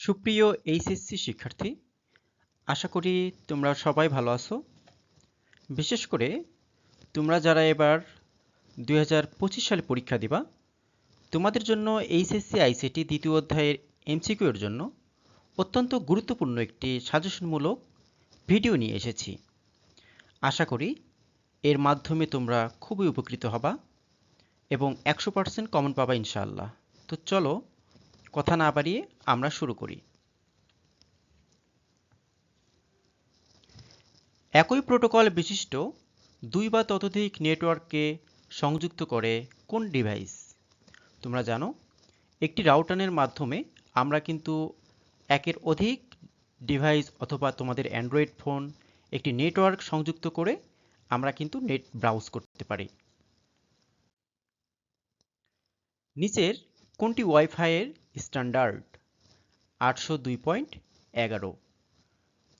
সুপ্রিয় এইচএসসি শিক্ষার্থী, আশা করি তোমরা সবাই ভালো আছো। বিশেষ করে তোমরা যারা এবার দু হাজার পঁচিশ সালে পরীক্ষা দিবা, তোমাদের জন্য এইচএসসি আইসিটি দ্বিতীয় অধ্যায়ের এমসিকিউ এর জন্য অত্যন্ত গুরুত্বপূর্ণ একটি সাজেশনমূলক ভিডিও নিয়ে এসেছি। আশা করি এর মাধ্যমে তোমরা খুবই উপকৃত হবা এবং একশো পার্সেন্ট কমন পাবা ইনশাআল্লাহ। তো চলো কথা না বাড়িয়ে আমরা শুরু করি। একই প্রোটোকল বিশিষ্ট দুই বা ততোধিক নেটওয়ার্ককে সংযুক্ত করে কোন ডিভাইস? তোমরা জানো, একটি রাউটারের মাধ্যমে আমরা কিন্তু একের অধিক ডিভাইস অথবা তোমাদের অ্যান্ড্রয়েড ফোন, একটি নেটওয়ার্ক সংযুক্ত করে আমরা কিন্তু নেট ব্রাউজ করতে পারি। নিচের কোনটি ওয়াইফাইয়ের স্ট্যান্ডার্ড। আটশো দুই পয়েন্ট এগারো।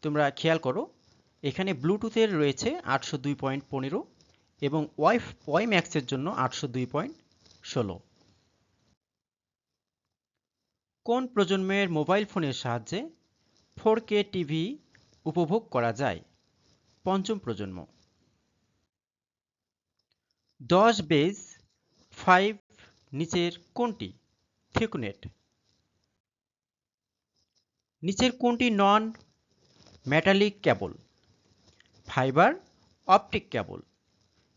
তোমরা খেয়াল করো, এখানে ব্লুটুথের রয়েছে আটশো দুই পয়েন্ট পনেরো এবং ওয়াইফ ওয়াই ম্যাক্সের জন্য আটশো দুই পয়েন্ট ষোলো। কোন প্রজন্মের মোবাইল ফোনের সাহায্যে ফোর কে টিভি উপভোগ করা যায়? পঞ্চম প্রজন্ম। দশ বেজ ফাইভ নিচের কোনটি? থিকনেট। নিচের কোনটি non metallic cable fibre optic cable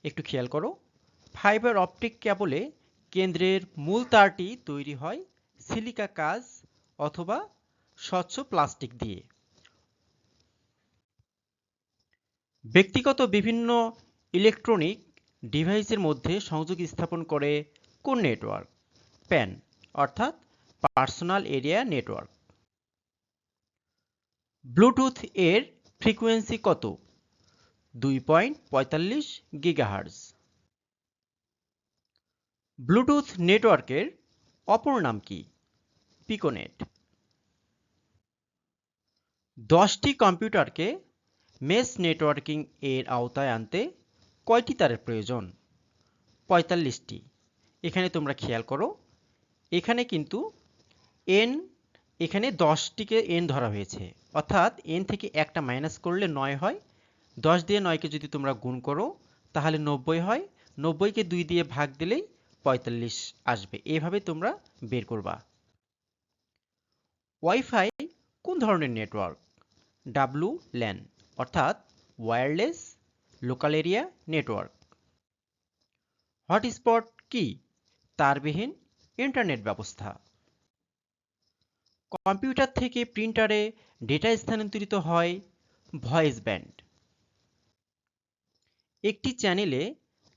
একটু খেয়াল করো। ফাইবার অপটিক কেবলে কেন্দ্রের মূল তারটি তৈরি হয় সিলিকা কাজ অথবা স্বচ্ছ প্লাস্টিক দিয়ে। ব্যক্তিগত বিভিন্ন ইলেকট্রনিক ডিভাইসের মধ্যে সংযোগ স্থাপন করে কোন নেটওয়ার্ক প্যান অর্থাৎ পার্সোনাল এরিয়া নেটওয়ার্ক ব্লুটুথ এর ফ্রিকোয়েন্সি কত? দুই পয়েন্ট পঁয়তাল্লিশ গিগাহার্জ। ব্লুটুথ নেটওয়ার্কের অপর নাম কি? পিকোনেট। দশটি কম্পিউটারকে মেস নেটওয়ার্কিং এর আওতায় আনতে কয়টি তারের প্রয়োজন? পঁয়তাল্লিশটি। এখানে তোমরা খেয়াল করো, এখানে কিন্তু এন এখানে দশটিকে এন ধরা হয়েছে। অর্থাৎ এন থেকে একটা মাইনাস করলে নয় হয়। দশ দিয়ে নয়কে যদি তোমরা গুণ করো, তাহলে নব্বই হয়। নব্বইকে দুই দিয়ে ভাগ দিলেই পঁয়তাল্লিশ আসবে। এভাবে তোমরা বের করবা। ওয়াইফাই কোন ধরনের নেটওয়ার্ক? ডাব্লু ল্যান অর্থাৎ wireless local area network. Hotspot কি? তারবিহীন ইন্টারনেট ব্যবস্থা। কম্পিউটার থেকে প্রিন্টারে ডেটা স্থানান্তরিত হয় ভয়েস ব্যান্ড। একটি চ্যানেলে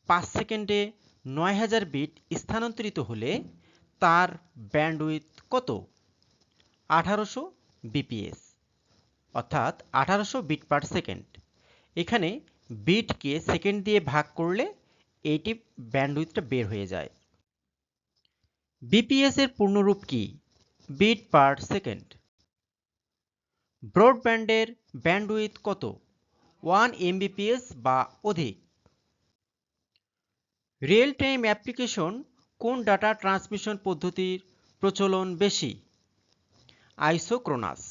পাঁচ সেকেন্ডে নয় হাজার বিট স্থানান্তরিত হলে তার ব্যান্ডউইথ কত? আঠারোশো বিপিএস, অর্থাৎ আঠারোশো বিট পার সেকেন্ড। এখানে বিটকে সেকেন্ড দিয়ে ভাগ করলে এইটি ব্যান্ডউইথটা বের হয়ে যায়। বিপিএস এর পূর্ণরূপ কি? Bit per second. ব্রডব্যান্ডের ব্যান্ডউইথ কত? ওয়ান এমবিপিএস বা অধিক? রিয়েল টাইম অ্যাপ্লিকেশন কোন ডাটা ট্রান্সমিশন পদ্ধতির প্রচলন বেশি? আইসোক্রোনাস।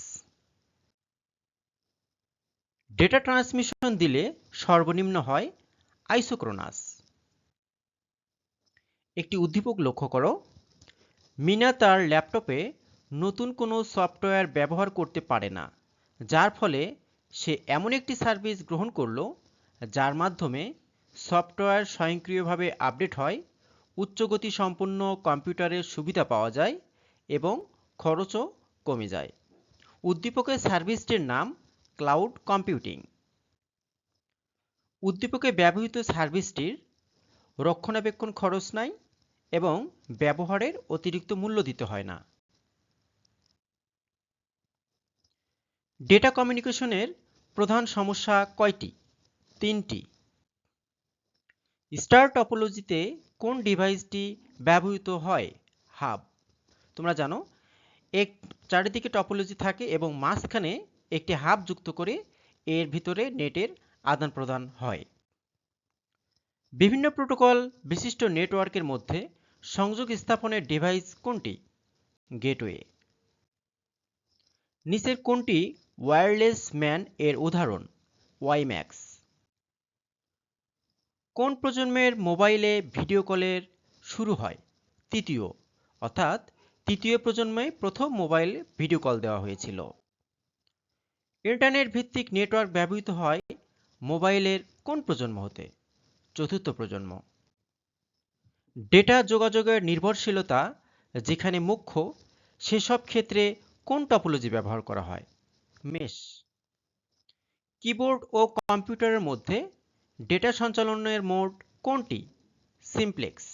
ডেটা ট্রান্সমিশন দিলে সর্বনিম্ন হয় আইসোক্রোনাস। একটি উদ্দীপক লক্ষ্য করো। মিনা তার ল্যাপটপে নতুন কোনো সফটওয়্যার ব্যবহার করতে পারে না, যার ফলে সে এমন একটি সার্ভিস গ্রহণ করল, যার মাধ্যমে সফটওয়্যার স্বয়ংক্রিয়ভাবে আপডেট হয়, উচ্চগতি সম্পন্ন কম্পিউটারের সুবিধা পাওয়া যায় এবং খরচও কমে যায়। উদ্দীপকের সার্ভিসটির নাম ক্লাউড কম্পিউটিং। উদ্দীপকে ব্যবহৃত সার্ভিসটির রক্ষণাবেক্ষণ খরচ নাই এবং ব্যবহারের অতিরিক্ত মূল্য দিতে হয় না। ডেটা কমিউনিকেশনের প্রধান সমস্যা কয়টি? তিনটি। স্টার টপোলজিতে কোন ডিভাইসটি ব্যবহৃত হয়? হাব তোমরা জানো, এক চারিদিকে টপোলজি থাকে এবং মাঝখানে একটি হাব যুক্ত করে এর ভিতরে নেটের আদান প্রদান হয়। বিভিন্ন প্রোটোকল বিশিষ্ট নেটওয়ার্কের মধ্যে সংযোগ স্থাপনের ডিভাইস কোনটি? গেটওয়ে নিচের কোনটি ওয়্যারলেস ম্যান এর উদাহরণ, ওয়াইম্যাক্স। কোন প্রজন্মের মোবাইলে ভিডিও কলের শুরু হয়? তৃতীয়, অর্থাৎ তৃতীয় প্রজন্মে প্রথম মোবাইল ভিডিও কল দেওয়া হয়েছিল। ইন্টারনেট ভিত্তিক নেটওয়ার্ক ব্যবহৃত হয় মোবাইলের কোন প্রজন্ম হতে? চতুর্থ প্রজন্ম। ডেটা যোগাযোগের নির্ভরশীলতা, যেখানে মুখ্য, সেসব ক্ষেত্রে কোন টপোলজি ব্যবহার করা হয়? মেশ। কিবোর্ড ও কম্পিউটারের মধ্যে ডেটা সঞ্চালনের মোড কোনটি? সিমপ্লেক্স।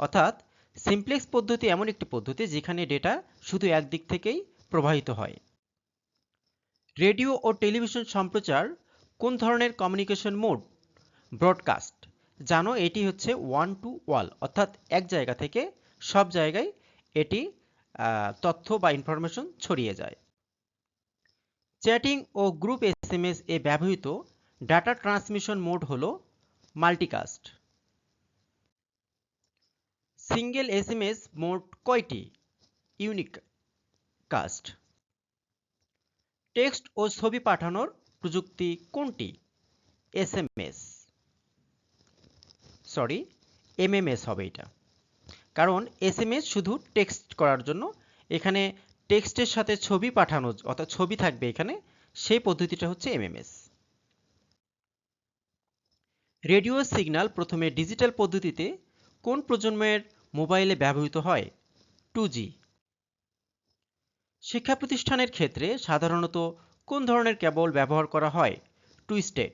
অর্থাৎ সিমপ্লেক্স পদ্ধতি এমন একটি পদ্ধতি যেখানে ডেটা শুধু একদিক থেকেই প্রবাহিত হয়। রেডিও ও টেলিভিশন সম্প্রচার কোন ধরনের কমিউনিকেশন মোড? ব্রডকাস্ট। জানো এটি হচ্ছে ওয়ান টু ওয়াল, অর্থাৎ এক জায়গা থেকে সব জায়গায় এটি তথ্য বা ইনফরমেশন ছড়িয়ে যায়। চ্যাটিং ও গ্রুপ এসএমএস এ ব্যবহৃত ডাটা ট্রান্সমিশন মোড হল মাল্টিকাস্ট। সিঙ্গেল এসএমএস মোড কয়টি? Unique caste. টেক্সট ও ছবি পাঠানোর প্রযুক্তি কোনটি? এসএমএস সরি এমএমএস হবে এটা। কারণ এসএমএস শুধু টেক্সট করার জন্য। এখানে টেক্সটের সাথে ছবি পাঠানো, অর্থাৎ ছবি থাকবে এখানে, সেই পদ্ধতিটা হচ্ছে এমএমএস রেডিও সিগন্যাল প্রথমে ডিজিটাল পদ্ধতিতে কোন প্রজন্মের মোবাইলে ব্যবহৃত হয়? টু শিক্ষা প্রতিষ্ঠানের ক্ষেত্রে সাধারণত কোন ধরনের কেবল ব্যবহার করা হয়? টু টুইস্টেড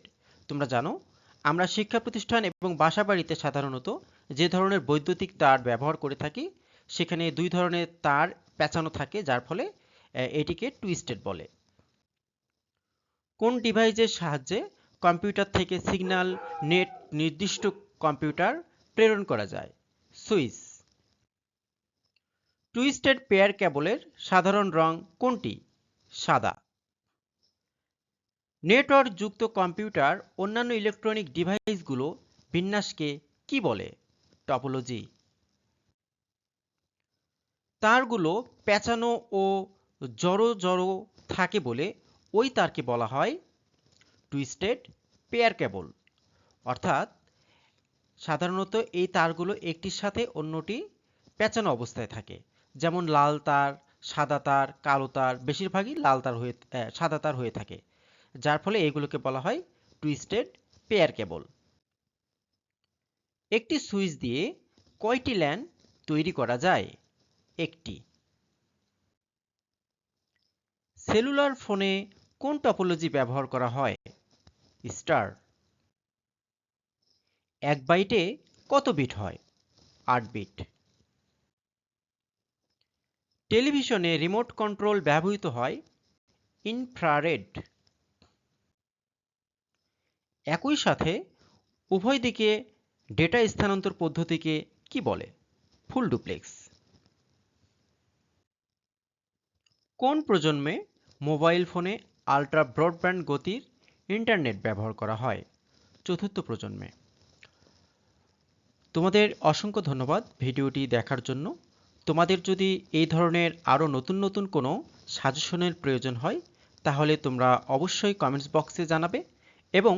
তোমরা জানো, আমরা শিক্ষা প্রতিষ্ঠান এবং বাসাবাড়িতে সাধারণত যে ধরনের বৈদ্যুতিক তার ব্যবহার করে থাকি সেখানে দুই ধরনের তার পেঁচানো থাকে, যার ফলে এটিকে টুইস্টেড বলে। কোন ডিভাইসের সাহায্যে কম্পিউটার থেকে সিগন্যাল, নেট, নির্দিষ্ট কম্পিউটার প্রেরণ করা যায়? সুইচ। টুইস্টেড পেয়ার কেবলের সাধারণ রং কোনটি? সাদা। নেটওয়ার্ক যুক্ত কম্পিউটার অন্যান্য ইলেকট্রনিক ডিভাইসগুলো বিন্যাসকে কি বলে? টপোলজি। তারগুলো পেঁচানো ও জড়ো জড়ো থাকে বলে ওই তারকে বলা হয় টুইস্টেড পেয়ার কেবল অর্থাৎ সাধারণত এই তারগুলো একটির সাথে অন্যটি পেঁচানো অবস্থায় থাকে। যেমন লাল তার, সাদা তার, কালো তার, বেশিরভাগই লাল তার হয়ে সাদা তার হয়ে থাকে। যার ফলে এগুলোকে বলা হয় টুইস্টেড পেয়ার কেবল একটি সুইচ দিয়ে কয়টি ল্যান তৈরি করা যায়? একটি। সেলুলার ফোনে কোন টপোলজি ব্যবহার করা হয়? স্টার। এক বাইটে কত বিট হয়? আট বিট। টেলিভিশনে রিমোট কন্ট্রোল ব্যবহৃত হয় ইনফ্রারেড। একই সাথে উভয় দিকে ডেটা স্থানান্তর পদ্ধতিকে কি বলে? Full duplex. কোন প্রজন্মে মোবাইল ফোনে আল্ট্রা ব্রডব্যান্ড গতির ইন্টারনেট ব্যবহার করা হয়? চতুর্থ প্রজন্মে। তোমাদের অসংখ্য ধন্যবাদ ভিডিওটি দেখার জন্য। তোমাদের যদি এই ধরনের আরও নতুন নতুন কোনো সাজেশনের প্রয়োজন হয়, তাহলে তোমরা অবশ্যই কমেন্টস বক্সে জানাবে এবং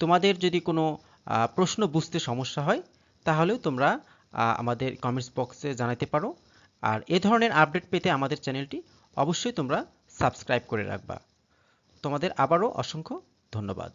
তোমাদের যদি কোনো প্রশ্ন বুঝতে সমস্যা হয়, তাহলেও তোমরা আমাদের কমেন্টস বক্সে জানাতে পারো। আর এ ধরনের আপডেট পেতে আমাদের চ্যানেলটি অবশ্যই তোমরা সাবস্ক্রাইব করে রাখবা। তোমাদের আবারও অসংখ্য ধন্যবাদ।